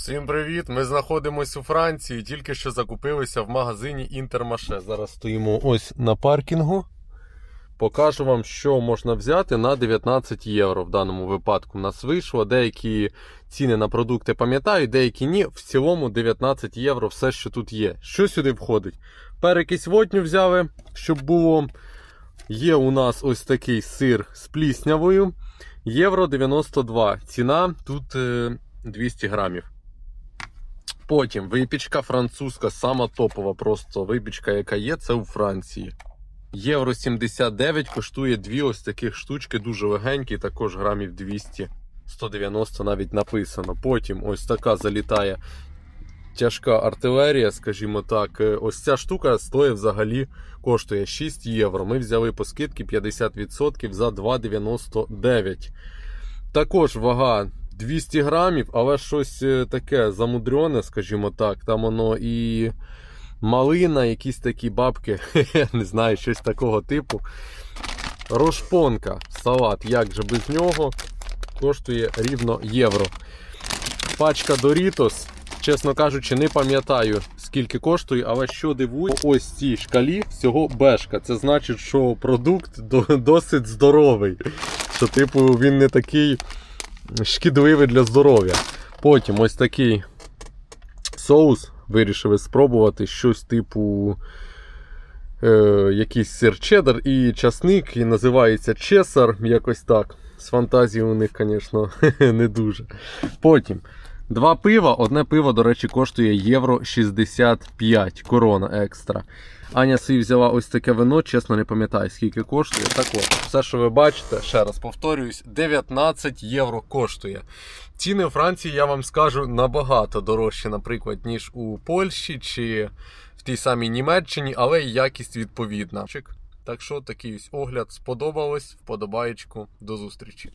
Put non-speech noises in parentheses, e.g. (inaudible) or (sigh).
Всім привіт! Ми знаходимося у Франції. Тільки що закупилися в магазині Інтермаше. Зараз стоїмо ось на паркінгу. Покажу вам, що можна взяти на 19 євро в даному випадку. У нас вийшло. Деякі ціни на продукти пам'ятаю, деякі ні. В цілому 19 євро все, що тут є. Що сюди входить? Перекись водню взяли, щоб було. Є у нас ось такий сир з пліснявою. Євро 92. Ціна тут е, 200 грамів. Потім випічка французька, сама топова, просто випічка, яка є, це у Франції. Євро 79 коштує дві ось таких штучки, дуже легенькі, також грамів 200, 190 навіть написано. Потім ось така залітає тяжка артилерія, скажімо так. Е, Ось ця штука стоїть взагалі коштує 6 євро. Ми взяли по скидці 50% за 2,99. Також вага 200 грамів, але щось е, таке замудрене, скажімо так. Там воно і малина, якісь такі бабки, (laughs) не знаю, щось такого типу. Рошпонка, салат, як же без нього, коштує рівно євро. Пачка Doritos, чесно кажучи, не пам'ятаю скільки коштує, але що дивує, ось цій шкалі всього бешка. Це значить, що продукт досить здоровий. Що, типу, він не такий шкідливий для здоров'я. Потім ось такий соус. Вирішили спробувати щось типу е, якийсь сир чеддер і часник, і називається чесар, якось так. З фантазії у них, звісно, (laughs) не дуже. Потім два пива. Одне пиво, до речі, коштує євро 65 корона екстра. Аня собі взяла ось таке вино, чесно не пам'ятаю, скільки коштує. Так от, все, що ви бачите, ще раз повторююсь, 19 євро коштує. Ціни у Франції, я вам скажу, набагато дорожчі, наприклад, ніж у Польщі чи в тій самій Німеччині, але якість відповідна. Так що такий ось огляд сподобалось, вподобаєчку. До зустрічі.